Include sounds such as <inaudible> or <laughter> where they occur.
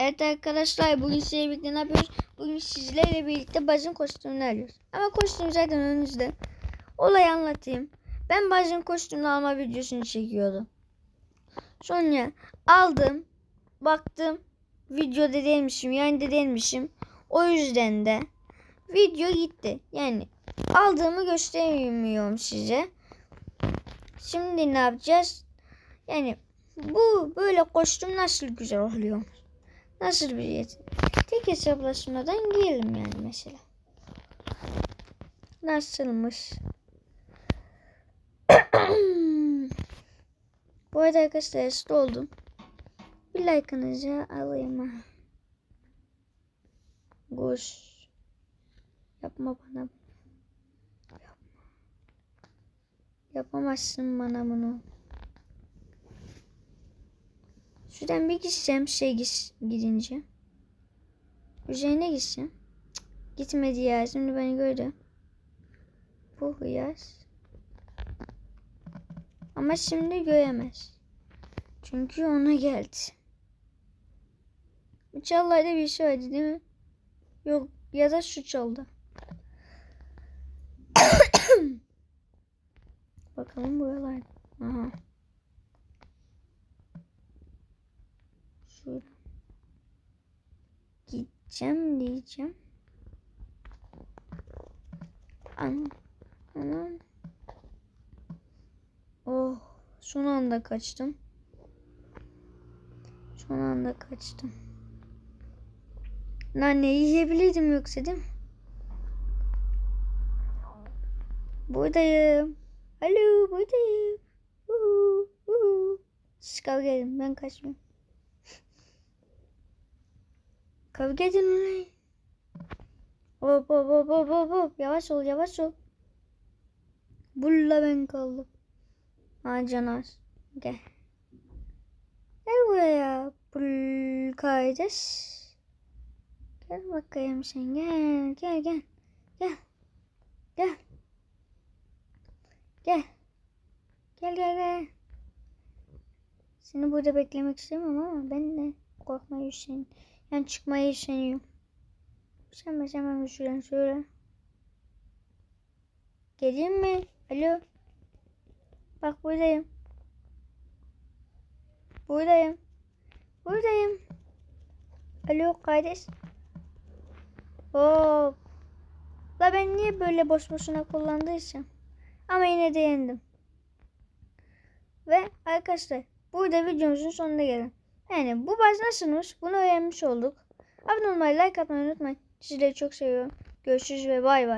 Evet arkadaşlar bugün sizlerle birlikte ne yapıyoruz? Bugün sizlerle birlikte bazın kostümünü alıyoruz. Ama kostüm zaten önünüzde. Olayı anlatayım. Ben bazın kostümünü alma videosunu çekiyordum. Sonra aldım. Baktım. Videoda değilmişim. Yani de değilmişim. O yüzden de video gitti. Yani aldığımı göstermiyorum size. Şimdi ne yapacağız? Yani bu böyle kostüm nasıl güzel oluyor? Nasıl bir yetenek? Tek hesaplaşmadan giyelim yani mesela. Nasılmış? <coughs> Bu arada arkadaşlar hasta oldum. Bir like'ınızı alayım ha. Kuş. Yapma bana. Yapma. Yapamazsın bana bunu. Şuradan bir gitsem şey gidince. Üzerine. Cık, Gitmedi ya. Şimdi beni gördü. Bu hıyar. Ama şimdi göremez. Çünkü ona geldi. Bu çallarda bir şey vardı değil mi? Yok ya da şu çaldı. <coughs> Bakalım buralar. Aha. Şurada. Gideceğim diyeceğim. An Anam. Oh. Son anda kaçtım. Son anda kaçtım. Lan ne yiyebilirdim yoksa değil mi? Buradayım. Alo buradayım. Uhu, uhu. Siz kavga edin ben kaçmıyorum. Kavga edin. Hop hop hop hop hop hop. Yavaş ol yavaş ol. Bulla ben kaldım. Ha canavar. Gel. Gel buraya. Bul kardeş. Gel bakayım sen gel gel gel. Gel. Gel. Gel. Gel gel gel. Seni burada beklemek istemem ama ben de korkmayı üşen. Yani çıkmayı üşeniyorum. Sen hemen şuradan şöyle. Geleyim mi? Alo. Bak buradayım. Buradayım. Buradayım. Alo kardeş. Hop. La ben niye böyle boş boşuna kullandıysam. Ama yine de yendim. Ve arkadaşlar burada videomuzun sonuna gelin. Yani bu baz nasılmış bunu öğrenmiş olduk. Abone olmayı, like atmayı unutmayın. Sizleri çok seviyorum. Görüşürüz ve bay bay.